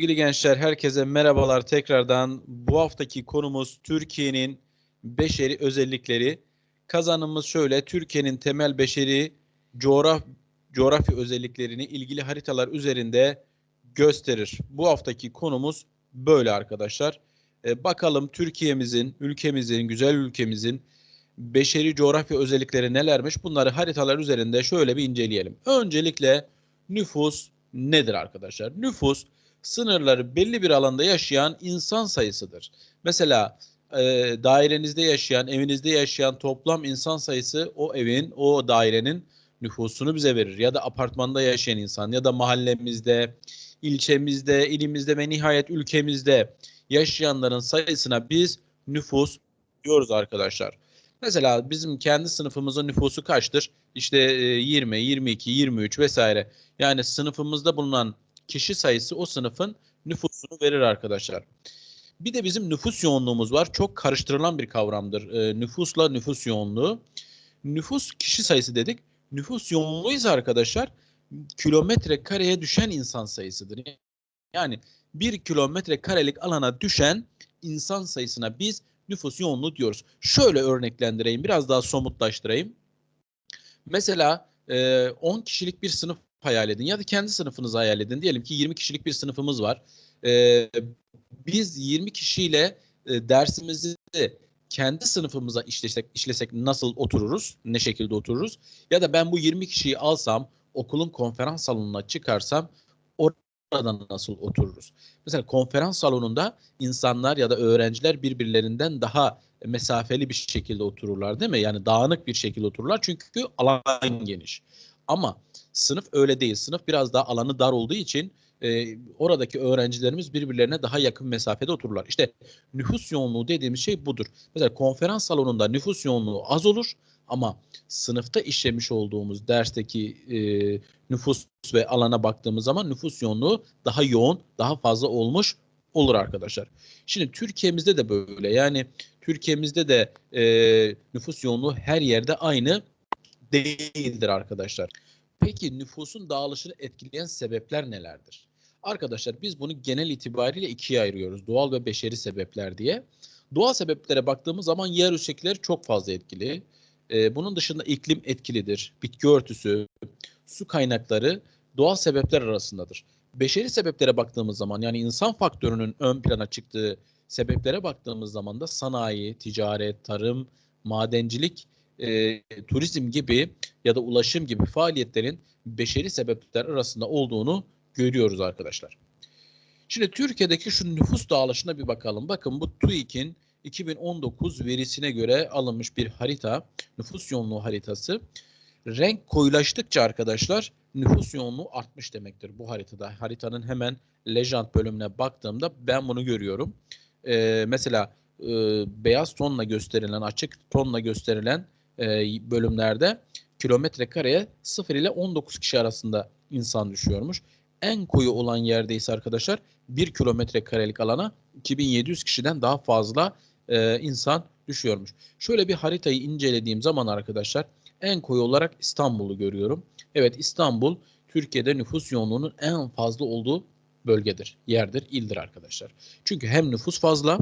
Sevgili gençler, herkese merhabalar tekrardan. Bu haftaki konumuz Türkiye'nin beşeri özellikleri. Kazanımız şöyle, Türkiye'nin temel beşeri coğraf coğrafya özelliklerini ilgili haritalar üzerinde gösterir. Bu haftaki konumuz böyle arkadaşlar. Ee, bakalım Türkiye'mizin, ülkemizin, güzel ülkemizin beşeri coğrafya özellikleri nelermiş? Bunları haritalar üzerinde şöyle bir inceleyelim. Öncelikle nüfus nedir arkadaşlar? Nüfus sınırları belli bir alanda yaşayan insan sayısıdır. Mesela e, dairenizde yaşayan, evinizde yaşayan toplam insan sayısı o evin, o dairenin nüfusunu bize verir. Ya da apartmanda yaşayan insan ya da mahallemizde, ilçemizde, ilimizde ve nihayet ülkemizde yaşayanların sayısına biz nüfus diyoruz arkadaşlar. Mesela bizim kendi sınıfımızın nüfusu kaçtır? İşte 20, 22, 23 vesaire. Yani sınıfımızda bulunan kişi sayısı o sınıfın nüfusunu verir arkadaşlar. Bir de bizim nüfus yoğunluğumuz var. Çok karıştırılan bir kavramdır. E, nüfusla nüfus yoğunluğu. Nüfus kişi sayısı dedik. Nüfus yoğunluğu ise arkadaşlar kilometre kareye düşen insan sayısıdır. Yani bir kilometre karelik alana düşen insan sayısına biz nüfus yoğunluğu diyoruz. Şöyle örneklendireyim, biraz daha somutlaştırayım. Mesela 10 kişilik bir sınıf hayal edin ya da kendi sınıfınızı hayal edin. Diyelim ki 20 kişilik bir sınıfımız var. Ee, biz 20 kişiyle e, dersimizi kendi sınıfımıza işlesek, işlesek nasıl otururuz, ne şekilde otururuz? Ya da ben bu 20 kişiyi alsam, okulun konferans salonuna çıkarsam orada nasıl otururuz? Mesela konferans salonunda insanlar ya da öğrenciler birbirlerinden daha mesafeli bir şekilde otururlar değil mi? Yani dağınık bir şekilde otururlar çünkü alan geniş. Ama sınıf öyle değil. Sınıf biraz daha alanı dar olduğu için e, oradaki öğrencilerimiz birbirlerine daha yakın mesafede otururlar. İşte nüfus yoğunluğu dediğimiz şey budur. Mesela konferans salonunda nüfus yoğunluğu az olur ama sınıfta işlemiş olduğumuz dersteki e, nüfus ve alana baktığımız zaman nüfus yoğunluğu daha yoğun, daha fazla olmuş olur arkadaşlar. Şimdi Türkiye'mizde de böyle. Yani Türkiye'mizde de e, nüfus yoğunluğu her yerde aynı değildir arkadaşlar. Peki nüfusun dağılışını etkileyen sebepler nelerdir? Arkadaşlar biz bunu genel itibariyle ikiye ayırıyoruz. Doğal ve beşeri sebepler diye. Doğal sebeplere baktığımız zaman yer şekilleri çok fazla etkili. Ee, bunun dışında iklim etkilidir. Bitki örtüsü, su kaynakları doğal sebepler arasındadır. Beşeri sebeplere baktığımız zaman yani insan faktörünün ön plana çıktığı sebeplere baktığımız zaman da sanayi, ticaret, tarım, madencilik e, turizm gibi ya da ulaşım gibi faaliyetlerin beşeri sebepler arasında olduğunu görüyoruz arkadaşlar. Şimdi Türkiye'deki şu nüfus dağılışına bir bakalım. Bakın bu TÜİK'in 2019 verisine göre alınmış bir harita, nüfus yoğunluğu haritası. Renk koyulaştıkça arkadaşlar nüfus yoğunluğu artmış demektir bu haritada. Haritanın hemen legend bölümüne baktığımda ben bunu görüyorum. Ee, mesela e, beyaz tonla gösterilen, açık tonla gösterilen e, bölümlerde kilometre kareye 0 ile 19 kişi arasında insan düşüyormuş. En koyu olan yerde ise arkadaşlar 1 kilometre karelik alana 2700 kişiden daha fazla e, insan düşüyormuş. Şöyle bir haritayı incelediğim zaman arkadaşlar en koyu olarak İstanbul'u görüyorum. Evet İstanbul Türkiye'de nüfus yoğunluğunun en fazla olduğu bölgedir, yerdir, ildir arkadaşlar. Çünkü hem nüfus fazla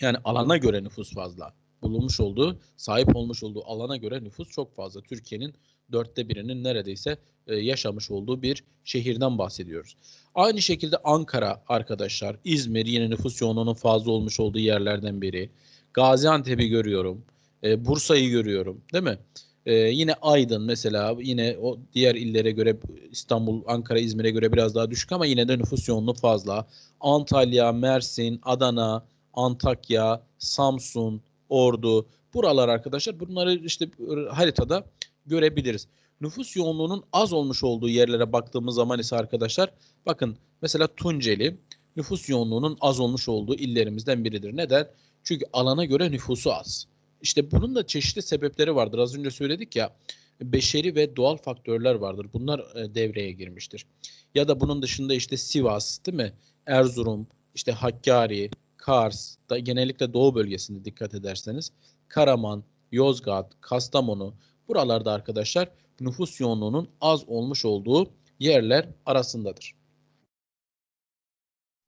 yani alana göre nüfus fazla bulunmuş olduğu, sahip olmuş olduğu alana göre nüfus çok fazla. Türkiye'nin dörtte birinin neredeyse e, yaşamış olduğu bir şehirden bahsediyoruz. Aynı şekilde Ankara arkadaşlar, İzmir yine nüfus yoğunluğunun fazla olmuş olduğu yerlerden biri. Gaziantep'i görüyorum, e, Bursa'yı görüyorum değil mi? Ee, yine Aydın mesela yine o diğer illere göre İstanbul, Ankara, İzmir'e göre biraz daha düşük ama yine de nüfus yoğunluğu fazla. Antalya, Mersin, Adana, Antakya, Samsun, Ordu, buralar arkadaşlar bunları işte haritada görebiliriz. Nüfus yoğunluğunun az olmuş olduğu yerlere baktığımız zaman ise arkadaşlar bakın mesela Tunceli nüfus yoğunluğunun az olmuş olduğu illerimizden biridir. Neden? Çünkü alana göre nüfusu az. İşte bunun da çeşitli sebepleri vardır. Az önce söyledik ya beşeri ve doğal faktörler vardır. Bunlar e, devreye girmiştir. Ya da bunun dışında işte Sivas, değil mi? Erzurum, işte Hakkari, Kars, da genellikle Doğu bölgesinde dikkat ederseniz Karaman, Yozgat, Kastamonu buralarda arkadaşlar nüfus yoğunluğunun az olmuş olduğu yerler arasındadır.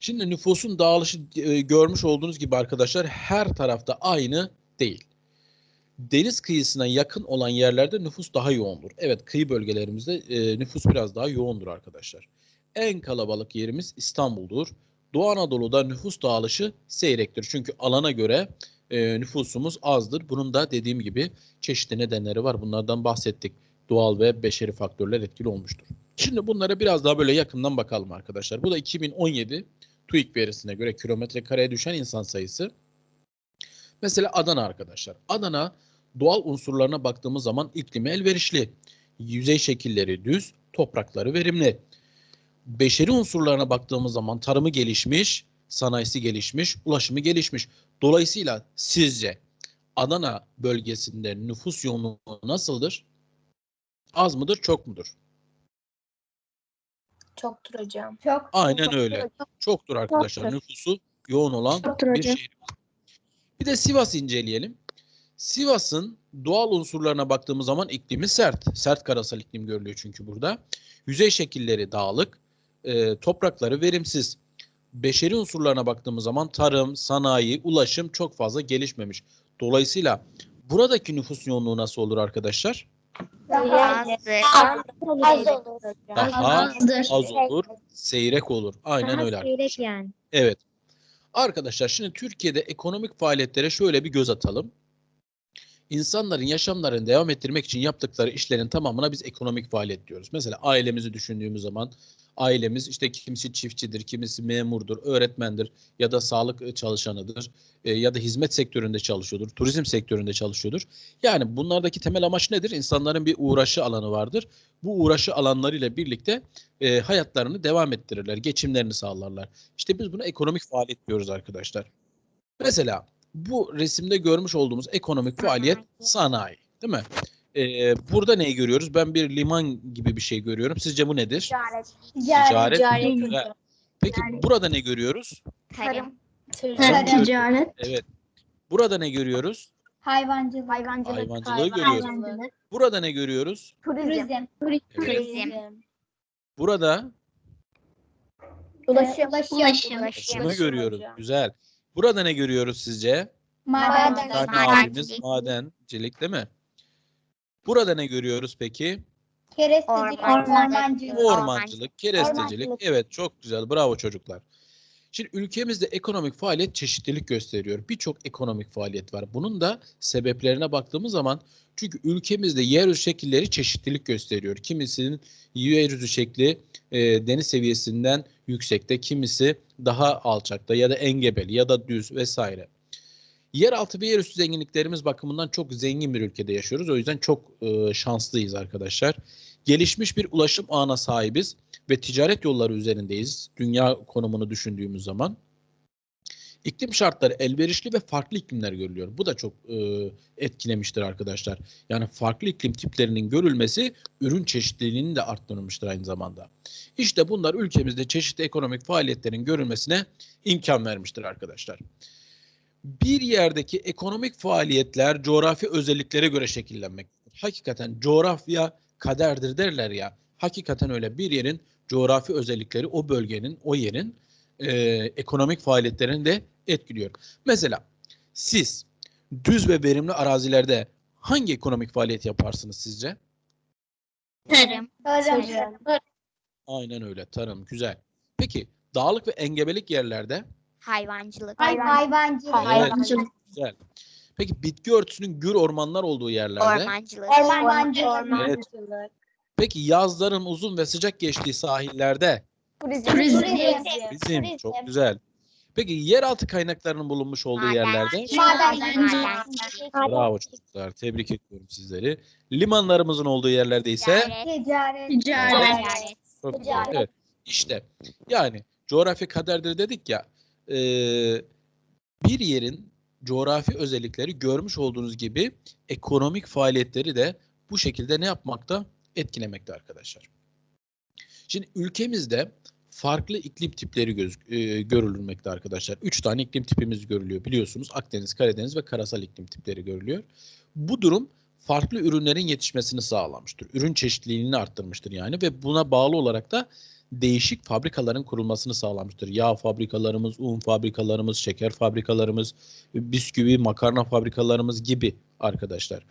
Şimdi nüfusun dağılışı e, görmüş olduğunuz gibi arkadaşlar her tarafta aynı değil. Deniz kıyısına yakın olan yerlerde nüfus daha yoğundur. Evet kıyı bölgelerimizde e, nüfus biraz daha yoğundur arkadaşlar. En kalabalık yerimiz İstanbul'dur. Doğu Anadolu'da nüfus dağılışı seyrektir. Çünkü alana göre e, nüfusumuz azdır. Bunun da dediğim gibi çeşitli nedenleri var. Bunlardan bahsettik. Doğal ve beşeri faktörler etkili olmuştur. Şimdi bunlara biraz daha böyle yakından bakalım arkadaşlar. Bu da 2017 TÜİK verisine göre kilometre kareye düşen insan sayısı. Mesela Adana arkadaşlar. Adana doğal unsurlarına baktığımız zaman iklimi elverişli. Yüzey şekilleri düz, toprakları verimli. Beşeri unsurlarına baktığımız zaman tarımı gelişmiş, sanayisi gelişmiş, ulaşımı gelişmiş. Dolayısıyla sizce Adana bölgesinde nüfus yoğunluğu nasıldır? Az mıdır, çok mudur? Çoktur hocam. Çok. Aynen çok- öyle. Çoktur arkadaşlar. Çoktur. Nüfusu yoğun olan Çoktur bir hocam. şehir. Bir de Sivas inceleyelim. Sivas'ın doğal unsurlarına baktığımız zaman iklimi sert. Sert karasal iklim görülüyor çünkü burada. Yüzey şekilleri dağlık, e, toprakları verimsiz. Beşeri unsurlarına baktığımız zaman tarım, sanayi, ulaşım çok fazla gelişmemiş. Dolayısıyla buradaki nüfus yoğunluğu nasıl olur arkadaşlar? Azdır. Az olur. Daha az olur, seyrek olur. Aynen öyle arkadaşlar. yani. Evet. Arkadaşlar şimdi Türkiye'de ekonomik faaliyetlere şöyle bir göz atalım. İnsanların yaşamlarını devam ettirmek için yaptıkları işlerin tamamına biz ekonomik faaliyet diyoruz. Mesela ailemizi düşündüğümüz zaman ailemiz işte kimisi çiftçidir, kimisi memurdur, öğretmendir ya da sağlık çalışanıdır e, ya da hizmet sektöründe çalışıyordur, turizm sektöründe çalışıyordur. Yani bunlardaki temel amaç nedir? İnsanların bir uğraşı alanı vardır. Bu uğraşı alanlarıyla birlikte e, hayatlarını devam ettirirler, geçimlerini sağlarlar. İşte biz buna ekonomik faaliyet diyoruz arkadaşlar. Mesela bu resimde görmüş olduğumuz ekonomik faaliyet sanayi, değil mi? Ee, burada neyi görüyoruz? Ben bir liman gibi bir şey görüyorum. Sizce bu nedir? Ticaret. Ticaret. Ticaret. Peki burada ne görüyoruz? Tarım. Tarım. Ticaret. Evet. Burada ne görüyoruz? Hayvancılık. Hayvancılık. Hayvancılığı görüyoruz. Hayvancılık. Burada ne görüyoruz? Turizm. Evet. Turizm. Burada Ulaşım. Ulaşım. ulaşımı görüyoruz. Güzel. Burada ne görüyoruz sizce? Maden. Madencilik. madencilik değil mi? Burada ne görüyoruz peki? Kerestecilik. Ormancılık. Ormancılık. Kerestecilik. Evet çok güzel. Bravo çocuklar. Şimdi ülkemizde ekonomik faaliyet çeşitlilik gösteriyor. Birçok ekonomik faaliyet var. Bunun da sebeplerine baktığımız zaman çünkü ülkemizde yeryüzü şekilleri çeşitlilik gösteriyor. Kimisinin yeryüzü şekli e, deniz seviyesinden yüksekte, kimisi daha alçakta ya da engebeli ya da düz vesaire. Yeraltı ve yerüstü zenginliklerimiz bakımından çok zengin bir ülkede yaşıyoruz. O yüzden çok e, şanslıyız arkadaşlar. Gelişmiş bir ulaşım ağına sahibiz ve ticaret yolları üzerindeyiz. Dünya konumunu düşündüğümüz zaman. İklim şartları elverişli ve farklı iklimler görülüyor. Bu da çok e, etkilemiştir arkadaşlar. Yani farklı iklim tiplerinin görülmesi ürün çeşitliliğini de arttırmıştır aynı zamanda. İşte bunlar ülkemizde çeşitli ekonomik faaliyetlerin görülmesine imkan vermiştir arkadaşlar. Bir yerdeki ekonomik faaliyetler coğrafi özelliklere göre şekillenmektedir. Hakikaten coğrafya kaderdir derler ya. Hakikaten öyle bir yerin coğrafi özellikleri o bölgenin, o yerin e, ekonomik faaliyetlerini de etkiliyor. Mesela siz düz ve verimli arazilerde hangi ekonomik faaliyet yaparsınız sizce? Tarım. Tarım. Aynen öyle. Tarım güzel. Peki dağlık ve engebelik yerlerde Hayvancılık. Hayvancılık. Hayvancılık. güzel. Peki bitki örtüsünün gür ormanlar olduğu yerlerde? Ormancılık. Ormancılık. Peki yazların uzun ve sıcak geçtiği sahillerde? Turizm. Turizm. Bizim çok güzel. Peki yeraltı kaynaklarının bulunmuş olduğu yerlerde? Madencilik. Bravo çocuklar. Tebrik ediyorum sizleri. Limanlarımızın olduğu yerlerde ise Ticaret. Ticaret. çok güzel. Ticaret. Evet. İşte yani coğrafi kaderdir dedik ya. e, bir yerin coğrafi özellikleri görmüş olduğunuz gibi ekonomik faaliyetleri de bu şekilde ne yapmakta? Etkilemekte arkadaşlar. Şimdi ülkemizde farklı iklim tipleri göz, e, görülmekte arkadaşlar. Üç tane iklim tipimiz görülüyor biliyorsunuz. Akdeniz, Karadeniz ve karasal iklim tipleri görülüyor. Bu durum farklı ürünlerin yetişmesini sağlamıştır. Ürün çeşitliliğini arttırmıştır yani ve buna bağlı olarak da değişik fabrikaların kurulmasını sağlamıştır. Yağ fabrikalarımız, un fabrikalarımız, şeker fabrikalarımız, bisküvi, makarna fabrikalarımız gibi arkadaşlar.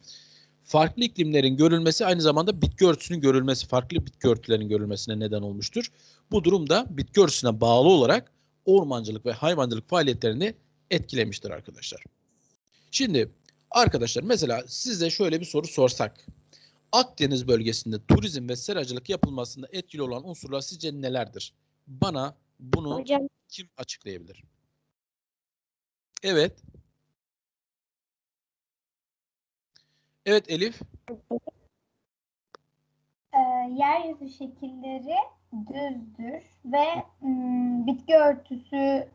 Farklı iklimlerin görülmesi aynı zamanda bitki örtüsünün görülmesi, farklı bitki örtülerinin görülmesine neden olmuştur. Bu durumda bitki örtüsüne bağlı olarak ormancılık ve hayvancılık faaliyetlerini etkilemiştir arkadaşlar. Şimdi arkadaşlar mesela size şöyle bir soru sorsak. Akdeniz bölgesinde turizm ve seracılık yapılmasında etkili olan unsurlar sizce nelerdir? Bana bunu Hocam kim açıklayabilir? Evet. Evet Elif. Ee, yeryüzü şekilleri düzdür ve mm, bitki örtüsü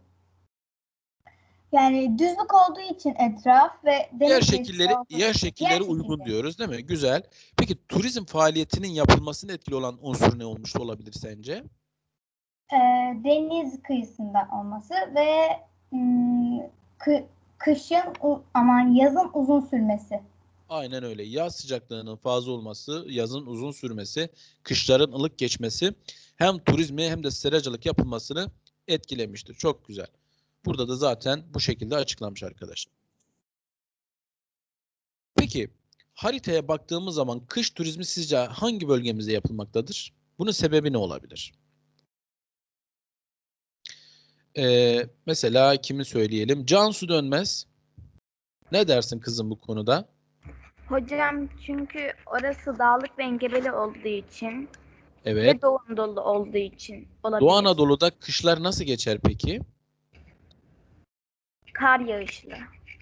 yani düzlük olduğu için etraf ve Yer şekilleri yer şekilleri yer uygun şekilleri. diyoruz değil mi? Güzel. Peki turizm faaliyetinin yapılmasına etkili olan unsur ne olmuş olabilir sence? Ee, deniz kıyısında olması ve mm, kı- kışın aman yazın uzun sürmesi. Aynen öyle. Yaz sıcaklığının fazla olması, yazın uzun sürmesi, kışların ılık geçmesi hem turizmi hem de seracılık yapılmasını etkilemiştir. Çok güzel. Burada da zaten bu şekilde açıklanmış arkadaşlar. Peki haritaya baktığımız zaman kış turizmi sizce hangi bölgemizde yapılmaktadır? Bunun sebebi ne olabilir? Ee, mesela kimi söyleyelim? Cansu Dönmez. Ne dersin kızım bu konuda? Hocam çünkü orası dağlık ve engebeli olduğu için Evet. ve Doğu Anadolu olduğu için olabilir. Doğu Anadolu'da kışlar nasıl geçer peki? Kar yağışlı.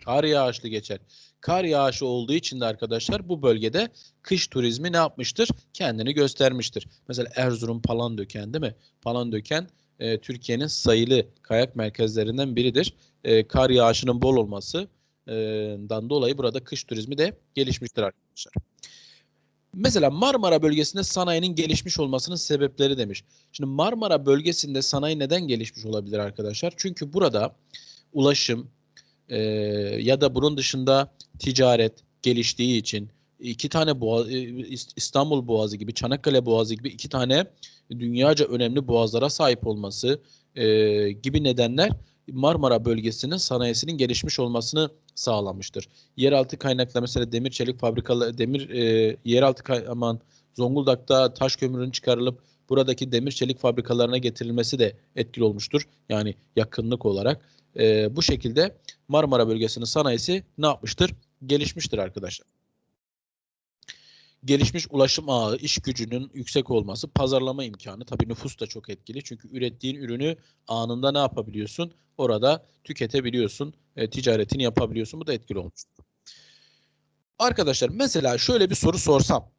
Kar yağışlı geçer. Kar yağışı olduğu için de arkadaşlar bu bölgede kış turizmi ne yapmıştır? Kendini göstermiştir. Mesela Erzurum Palandöken değil mi? Palandöken e, Türkiye'nin sayılı kayak merkezlerinden biridir. E, kar yağışının bol olması dan dolayı burada kış turizmi de gelişmiştir arkadaşlar. Mesela Marmara bölgesinde sanayinin gelişmiş olmasının sebepleri demiş. Şimdi Marmara bölgesinde sanayi neden gelişmiş olabilir arkadaşlar? Çünkü burada ulaşım e, ya da bunun dışında ticaret geliştiği için iki tane boğaz, İstanbul Boğazı gibi, Çanakkale Boğazı gibi iki tane dünyaca önemli boğazlara sahip olması e, gibi nedenler Marmara bölgesinin sanayisinin gelişmiş olmasını sağlamıştır. Yeraltı kaynakla mesela demir çelik fabrikaları, demir e, yeraltı kay- aman Zonguldak'ta taş kömürün çıkarılıp buradaki demir çelik fabrikalarına getirilmesi de etkili olmuştur. Yani yakınlık olarak. E, bu şekilde Marmara bölgesinin sanayisi ne yapmıştır? Gelişmiştir arkadaşlar. Gelişmiş ulaşım ağı, iş gücünün yüksek olması, pazarlama imkanı. Tabii nüfus da çok etkili. Çünkü ürettiğin ürünü anında ne yapabiliyorsun? Orada tüketebiliyorsun, e, ticaretini yapabiliyorsun. Bu da etkili olmuştur. Arkadaşlar mesela şöyle bir soru sorsam.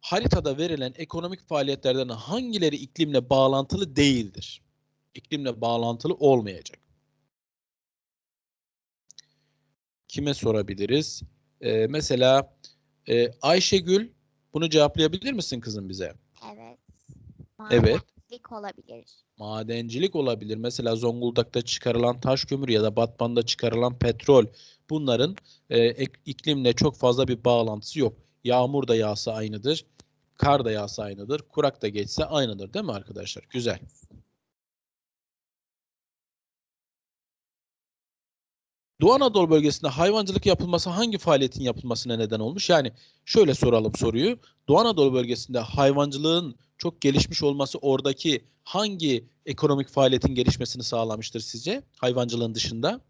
Haritada verilen ekonomik faaliyetlerden hangileri iklimle bağlantılı değildir? İklimle bağlantılı olmayacak. Kime sorabiliriz? Ee, mesela e, Ayşegül bunu cevaplayabilir misin kızım bize? evet. Evet. Madencilik olabilir. Madencilik olabilir. Mesela Zonguldak'ta çıkarılan taş kömür ya da Batman'da çıkarılan petrol. Bunların e, iklimle çok fazla bir bağlantısı yok. Yağmur da yağsa aynıdır. Kar da yağsa aynıdır. Kurak da geçse aynıdır değil mi arkadaşlar? Güzel. Doğu Anadolu bölgesinde hayvancılık yapılması hangi faaliyetin yapılmasına neden olmuş? Yani şöyle soralım soruyu. Doğu Anadolu bölgesinde hayvancılığın çok gelişmiş olması oradaki hangi ekonomik faaliyetin gelişmesini sağlamıştır sizce? Hayvancılığın dışında.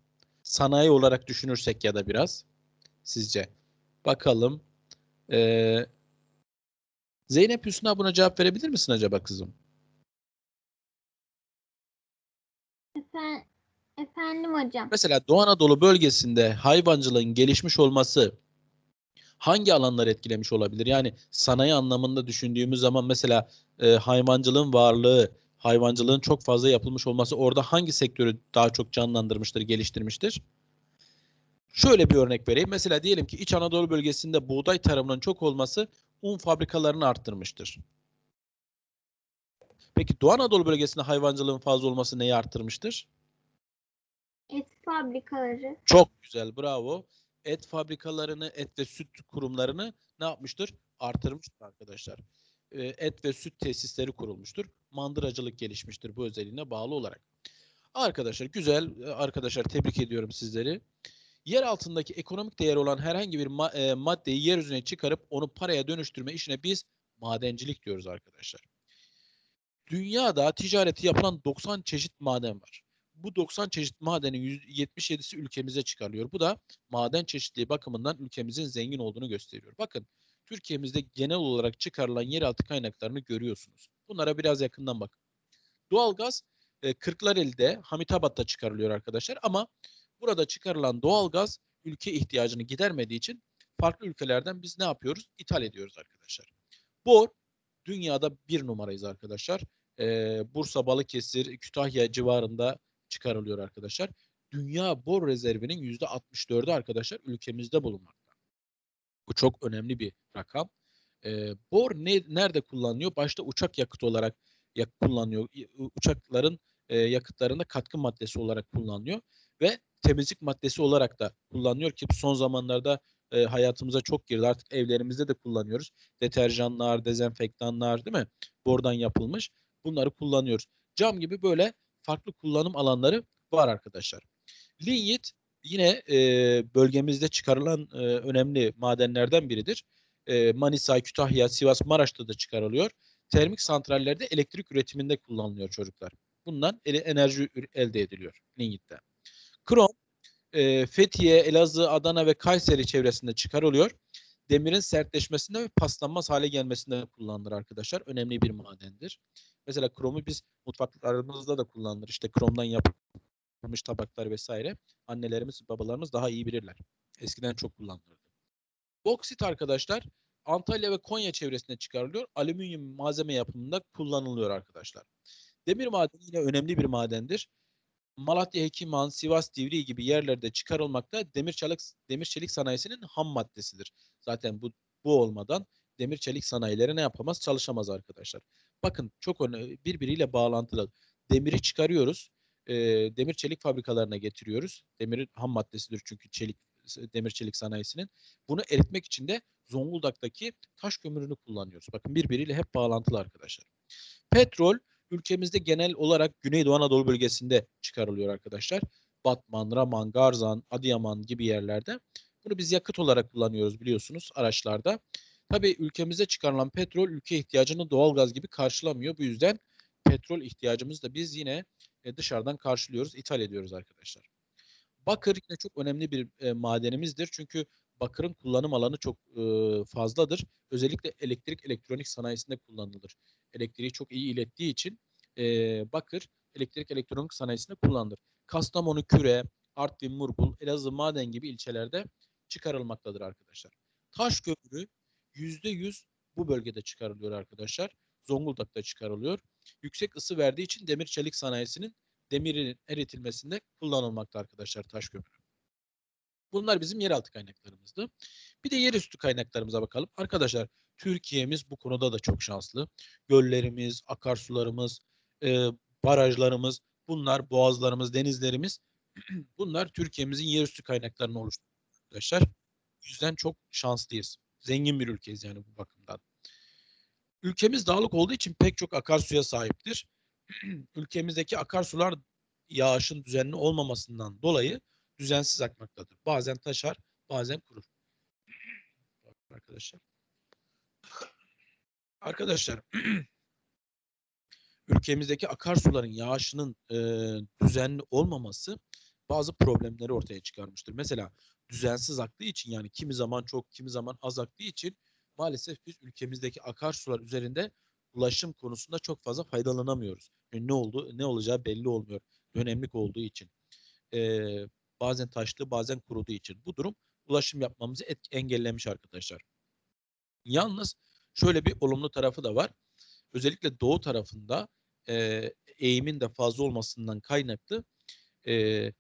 Sanayi olarak düşünürsek ya da biraz sizce. Bakalım. Ee, Zeynep Hüsna buna cevap verebilir misin acaba kızım? Efe- Efendim hocam. Mesela Doğu Anadolu bölgesinde hayvancılığın gelişmiş olması hangi alanları etkilemiş olabilir? Yani sanayi anlamında düşündüğümüz zaman mesela e, hayvancılığın varlığı, hayvancılığın çok fazla yapılmış olması orada hangi sektörü daha çok canlandırmıştır, geliştirmiştir? Şöyle bir örnek vereyim. Mesela diyelim ki İç Anadolu bölgesinde buğday tarımının çok olması un fabrikalarını arttırmıştır. Peki Doğu Anadolu bölgesinde hayvancılığın fazla olması neyi arttırmıştır? Fabrikaları. Çok güzel, bravo. Et fabrikalarını, et ve süt kurumlarını ne yapmıştır? Artırmıştır arkadaşlar. e, et ve süt tesisleri kurulmuştur. Mandıracılık gelişmiştir bu özelliğine bağlı olarak. Arkadaşlar güzel. e, Arkadaşlar tebrik ediyorum sizleri. Yer altındaki ekonomik değeri olan herhangi bir ma- e, maddeyi yeryüzüne çıkarıp onu paraya dönüştürme işine biz madencilik diyoruz arkadaşlar. Dünyada ticareti yapılan 90 çeşit maden var. Bu 90 çeşit madenin %77'si ülkemize çıkarılıyor. Bu da maden çeşitliliği bakımından ülkemizin zengin olduğunu gösteriyor. Bakın Türkiye'mizde genel olarak çıkarılan yeraltı kaynaklarını görüyorsunuz. Bunlara biraz yakından bakın. Doğalgaz e, Kırklareli'de, Hamitabat'ta çıkarılıyor arkadaşlar ama burada çıkarılan doğalgaz ülke ihtiyacını gidermediği için farklı ülkelerden biz ne yapıyoruz? İthal ediyoruz arkadaşlar. Bor dünyada bir numarayız arkadaşlar. Ee, Bursa, Balıkesir, Kütahya civarında çıkarılıyor arkadaşlar. Dünya bor rezervinin yüzde 64'ü arkadaşlar ülkemizde bulunmakta. Bu çok önemli bir rakam. Ee, bor ne, nerede kullanılıyor? Başta uçak yakıtı olarak yak, kullanıyor. Y- Uçakların e, yakıtlarında katkı maddesi olarak kullanılıyor ve temizlik maddesi olarak da kullanılıyor ki son zamanlarda e, hayatımıza çok girdi. Artık evlerimizde de kullanıyoruz. Deterjanlar, dezenfektanlar değil mi? Bordan yapılmış. Bunları kullanıyoruz. Cam gibi böyle farklı kullanım alanları var arkadaşlar. Linyit yine e, bölgemizde çıkarılan e, önemli madenlerden biridir. E, Manisa, Kütahya, Sivas, Maraş'ta da çıkarılıyor. Termik santrallerde elektrik üretiminde kullanılıyor çocuklar. Bundan enerji elde ediliyor linyitten. Krom e, Fethiye, Elazığ, Adana ve Kayseri çevresinde çıkarılıyor. Demirin sertleşmesinde ve paslanmaz hale gelmesinde kullanılır arkadaşlar. Önemli bir madendir. Mesela kromu biz mutfaklarımızda da kullanılır. İşte kromdan yapılmış tabaklar vesaire. Annelerimiz, babalarımız daha iyi bilirler. Eskiden çok kullanılırdı. Boksit arkadaşlar Antalya ve Konya çevresinde çıkarılıyor. Alüminyum malzeme yapımında kullanılıyor arkadaşlar. Demir madeni yine önemli bir madendir. Malatya, Hekiman, Sivas, Divriği gibi yerlerde çıkarılmakta demir çelik demir çelik sanayisinin ham maddesidir. Zaten bu bu olmadan demir çelik sanayileri ne yapamaz? Çalışamaz arkadaşlar. Bakın çok önemli birbiriyle bağlantılı. Demiri çıkarıyoruz. e, demir çelik fabrikalarına getiriyoruz. Demirin ham maddesidir çünkü çelik demir çelik sanayisinin. Bunu eritmek için de Zonguldak'taki taş kömürünü kullanıyoruz. Bakın birbiriyle hep bağlantılı arkadaşlar. Petrol ülkemizde genel olarak Güneydoğu Anadolu bölgesinde çıkarılıyor arkadaşlar. Batman, Raman, Garzan, Adıyaman gibi yerlerde. Bunu biz yakıt olarak kullanıyoruz biliyorsunuz araçlarda. Tabii ülkemizde çıkarılan petrol ülke ihtiyacını doğalgaz gibi karşılamıyor. Bu yüzden petrol ihtiyacımızı da biz yine e, dışarıdan karşılıyoruz, ithal ediyoruz arkadaşlar. Bakır yine çok önemli bir e, madenimizdir. Çünkü bakırın kullanım alanı çok e, fazladır. Özellikle elektrik elektronik sanayisinde kullanılır. Elektriği çok iyi ilettiği için e, bakır elektrik elektronik sanayisinde kullanılır. Kastamonu, Küre, Artvin, Murbul, Elazığ, Maden gibi ilçelerde çıkarılmaktadır arkadaşlar. Taş yüzde yüz bu bölgede çıkarılıyor arkadaşlar. Zonguldak'ta çıkarılıyor. Yüksek ısı verdiği için demir çelik sanayisinin demirin eritilmesinde kullanılmakta arkadaşlar taş kömürü. Bunlar bizim yeraltı kaynaklarımızdı. Bir de yerüstü kaynaklarımıza bakalım. Arkadaşlar Türkiye'miz bu konuda da çok şanslı. Göllerimiz, akarsularımız, e, barajlarımız, bunlar boğazlarımız, denizlerimiz bunlar Türkiye'mizin yerüstü kaynaklarını oluşturuyor arkadaşlar. Yüzden çok şanslıyız. Zengin bir ülkeyiz yani bu bakımdan. Ülkemiz dağlık olduğu için pek çok akarsuya sahiptir. Ülkemizdeki akarsular yağışın düzenli olmamasından dolayı düzensiz akmaktadır. Bazen taşar, bazen kurur. Bakın Arkadaşlar. Arkadaşlar ülkemizdeki akarsuların yağışının e, düzenli olmaması bazı problemleri ortaya çıkarmıştır. Mesela düzensiz aktığı için yani kimi zaman çok kimi zaman az aktığı için maalesef biz ülkemizdeki akarsular üzerinde ulaşım konusunda çok fazla faydalanamıyoruz. Yani ne oldu ne olacağı belli olmuyor dönemlik olduğu için. E, bazen taşlı bazen kuruduğu için. Bu durum ulaşım yapmamızı engellemiş arkadaşlar. Yalnız şöyle bir olumlu tarafı da var. Özellikle doğu tarafında e, eğimin de fazla olmasından kaynaklı e,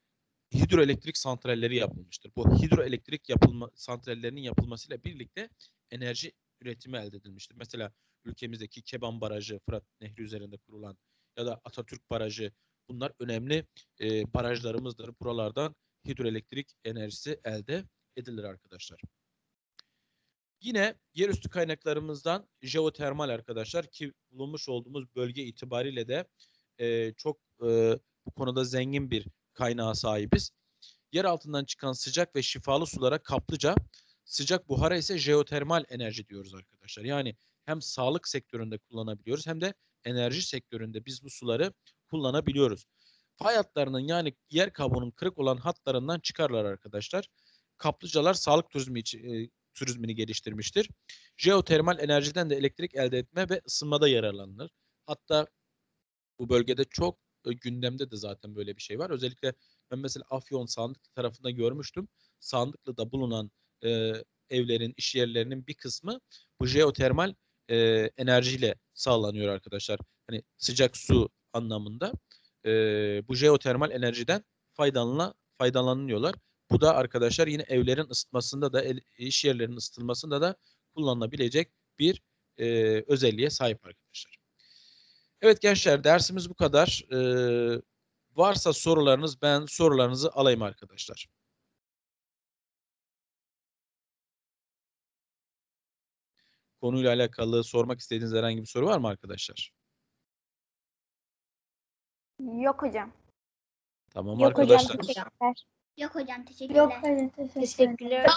hidroelektrik santralleri yapılmıştır. Bu hidroelektrik yapılma santrallerinin yapılmasıyla birlikte enerji üretimi elde edilmiştir. Mesela ülkemizdeki Keban Barajı, Fırat Nehri üzerinde kurulan ya da Atatürk Barajı bunlar önemli e, barajlarımızdır. Buralardan hidroelektrik enerjisi elde edilir arkadaşlar. Yine yerüstü kaynaklarımızdan jeotermal arkadaşlar ki bulunmuş olduğumuz bölge itibariyle de e, çok e, bu konuda zengin bir kaynağa sahibiz. Yer altından çıkan sıcak ve şifalı sulara kaplıca, sıcak buhara ise jeotermal enerji diyoruz arkadaşlar. Yani hem sağlık sektöründe kullanabiliyoruz hem de enerji sektöründe biz bu suları kullanabiliyoruz. Fay hatlarının yani yer kabuğunun kırık olan hatlarından çıkarlar arkadaşlar. Kaplıcalar sağlık turizmi e, turizmini geliştirmiştir. Jeotermal enerjiden de elektrik elde etme ve ısınmada yararlanılır. Hatta bu bölgede çok gündemde de zaten böyle bir şey var. Özellikle ben mesela Afyon Sandıklı tarafında görmüştüm. Sandıklı'da bulunan e, evlerin, iş yerlerinin bir kısmı bu jeotermal e, enerjiyle sağlanıyor arkadaşlar. Hani sıcak su anlamında e, bu jeotermal enerjiden faydalanla, faydalanıyorlar. Bu da arkadaşlar yine evlerin ısıtmasında da el- iş yerlerinin ısıtılmasında da kullanılabilecek bir e, özelliğe sahip arkadaşlar. Evet gençler dersimiz bu kadar. Ee, varsa sorularınız ben sorularınızı alayım arkadaşlar. Konuyla alakalı sormak istediğiniz herhangi bir soru var mı arkadaşlar? Yok hocam. Tamam Yok hocam arkadaşlar. teşekkürler. Yok hocam teşekkürler. Yok hayır teşekkür ederim. Teşekkürler hocam.